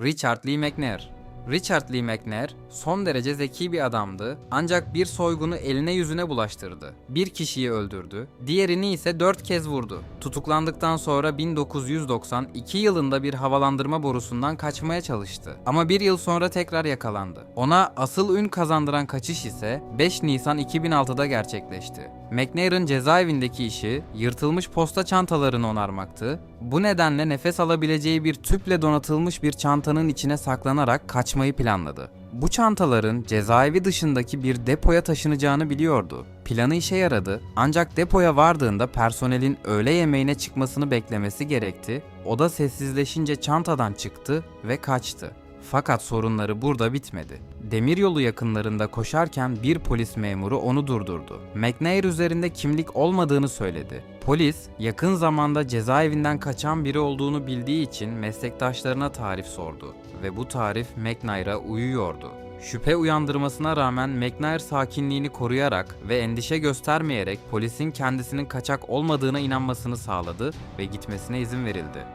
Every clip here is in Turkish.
Richard Lee McNair Richard Lee McNair son derece zeki bir adamdı ancak bir soygunu eline yüzüne bulaştırdı. Bir kişiyi öldürdü, diğerini ise dört kez vurdu. Tutuklandıktan sonra 1992 yılında bir havalandırma borusundan kaçmaya çalıştı. Ama bir yıl sonra tekrar yakalandı. Ona asıl ün kazandıran kaçış ise 5 Nisan 2006'da gerçekleşti. McNair'ın cezaevindeki işi yırtılmış posta çantalarını onarmaktı. Bu nedenle nefes alabileceği bir tüple donatılmış bir çantanın içine saklanarak kaçmayı planladı. Bu çantaların cezaevi dışındaki bir depoya taşınacağını biliyordu. Planı işe yaradı ancak depoya vardığında personelin öğle yemeğine çıkmasını beklemesi gerekti. O da sessizleşince çantadan çıktı ve kaçtı. Fakat sorunları burada bitmedi. Demiryolu yakınlarında koşarken bir polis memuru onu durdurdu. McNair üzerinde kimlik olmadığını söyledi. Polis, yakın zamanda cezaevinden kaçan biri olduğunu bildiği için meslektaşlarına tarif sordu ve bu tarif McNair'a uyuyordu. Şüphe uyandırmasına rağmen McNair sakinliğini koruyarak ve endişe göstermeyerek polisin kendisinin kaçak olmadığına inanmasını sağladı ve gitmesine izin verildi.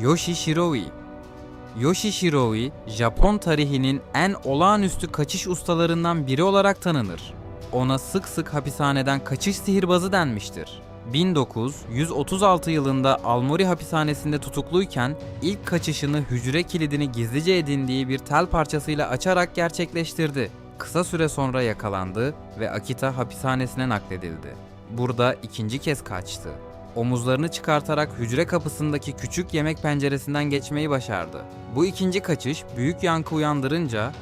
Yoshi Shiroi Yoshi Shiroi, Japon tarihinin en olağanüstü kaçış ustalarından biri olarak tanınır. Ona sık sık hapishaneden kaçış sihirbazı denmiştir. 1936 yılında Almori hapishanesinde tutukluyken ilk kaçışını hücre kilidini gizlice edindiği bir tel parçasıyla açarak gerçekleştirdi. Kısa süre sonra yakalandı ve Akita hapishanesine nakledildi. Burada ikinci kez kaçtı. Omuzlarını çıkartarak hücre kapısındaki küçük yemek penceresinden geçmeyi başardı. Bu ikinci kaçış büyük yankı uyandırınca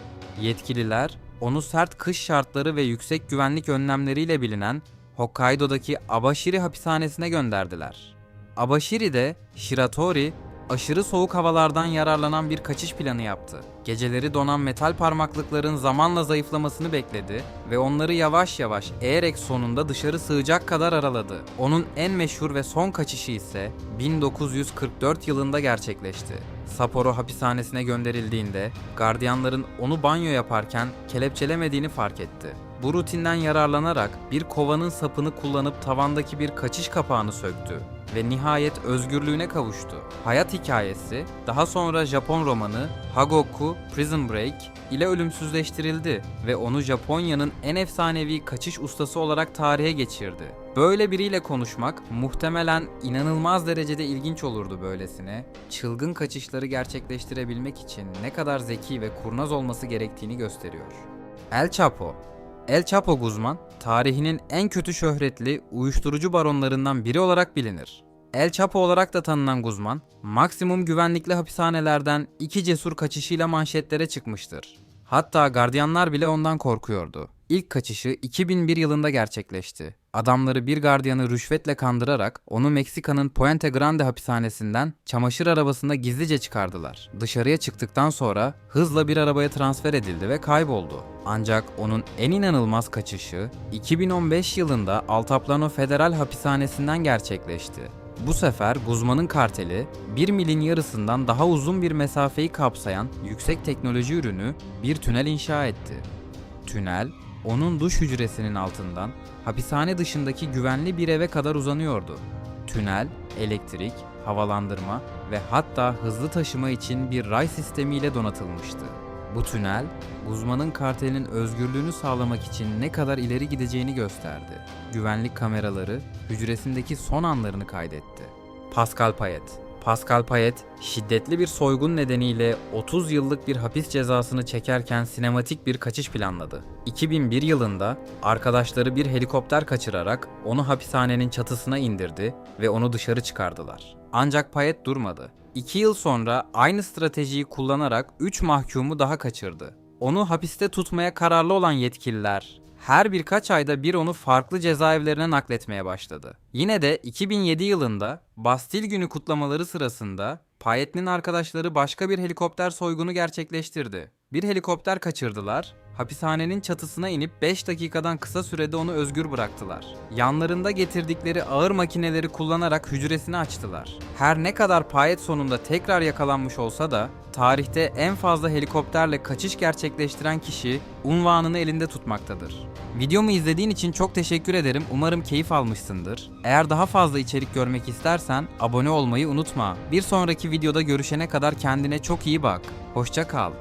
yetkililer onu sert kış şartları ve yüksek güvenlik önlemleriyle bilinen Hokkaido'daki Abashiri hapishanesine gönderdiler. Abashiri'de Shiratori aşırı soğuk havalardan yararlanan bir kaçış planı yaptı. Geceleri donan metal parmaklıkların zamanla zayıflamasını bekledi ve onları yavaş yavaş eğerek sonunda dışarı sığacak kadar araladı. Onun en meşhur ve son kaçışı ise 1944 yılında gerçekleşti. Sapporo hapishanesine gönderildiğinde gardiyanların onu banyo yaparken kelepçelemediğini fark etti. Bu rutinden yararlanarak bir kovanın sapını kullanıp tavandaki bir kaçış kapağını söktü ve nihayet özgürlüğüne kavuştu. Hayat hikayesi daha sonra Japon romanı Hagoku Prison Break ile ölümsüzleştirildi ve onu Japonya'nın en efsanevi kaçış ustası olarak tarihe geçirdi. Böyle biriyle konuşmak muhtemelen inanılmaz derecede ilginç olurdu böylesine. Çılgın kaçışları gerçekleştirebilmek için ne kadar zeki ve kurnaz olması gerektiğini gösteriyor. El Chapo El Chapo Guzman, tarihinin en kötü şöhretli uyuşturucu baronlarından biri olarak bilinir. El Chapo olarak da tanınan Guzman, maksimum güvenlikli hapishanelerden iki cesur kaçışıyla manşetlere çıkmıştır. Hatta gardiyanlar bile ondan korkuyordu. İlk kaçışı 2001 yılında gerçekleşti. Adamları bir gardiyanı rüşvetle kandırarak onu Meksika'nın Puente Grande hapishanesinden çamaşır arabasında gizlice çıkardılar. Dışarıya çıktıktan sonra hızla bir arabaya transfer edildi ve kayboldu. Ancak onun en inanılmaz kaçışı 2015 yılında Altaplano Federal Hapishanesi'nden gerçekleşti. Bu sefer Guzman'ın karteli 1 milin yarısından daha uzun bir mesafeyi kapsayan yüksek teknoloji ürünü bir tünel inşa etti. Tünel, onun duş hücresinin altından hapishane dışındaki güvenli bir eve kadar uzanıyordu. Tünel, elektrik, havalandırma ve hatta hızlı taşıma için bir ray sistemiyle donatılmıştı. Bu tünel, Guzman'ın kartelinin özgürlüğünü sağlamak için ne kadar ileri gideceğini gösterdi. Güvenlik kameraları hücresindeki son anlarını kaydetti. Pascal Payet Pascal Payet, şiddetli bir soygun nedeniyle 30 yıllık bir hapis cezasını çekerken sinematik bir kaçış planladı. 2001 yılında arkadaşları bir helikopter kaçırarak onu hapishanenin çatısına indirdi ve onu dışarı çıkardılar. Ancak Payet durmadı. 2 yıl sonra aynı stratejiyi kullanarak 3 mahkumu daha kaçırdı. Onu hapiste tutmaya kararlı olan yetkililer her birkaç ayda bir onu farklı cezaevlerine nakletmeye başladı. Yine de 2007 yılında Bastil günü kutlamaları sırasında Payet'in arkadaşları başka bir helikopter soygunu gerçekleştirdi. Bir helikopter kaçırdılar. Hapishanenin çatısına inip 5 dakikadan kısa sürede onu özgür bıraktılar. Yanlarında getirdikleri ağır makineleri kullanarak hücresini açtılar. Her ne kadar Payet sonunda tekrar yakalanmış olsa da tarihte en fazla helikopterle kaçış gerçekleştiren kişi unvanını elinde tutmaktadır. Videomu izlediğin için çok teşekkür ederim. Umarım keyif almışsındır. Eğer daha fazla içerik görmek istersen abone olmayı unutma. Bir sonraki videoda görüşene kadar kendine çok iyi bak. Hoşça kal.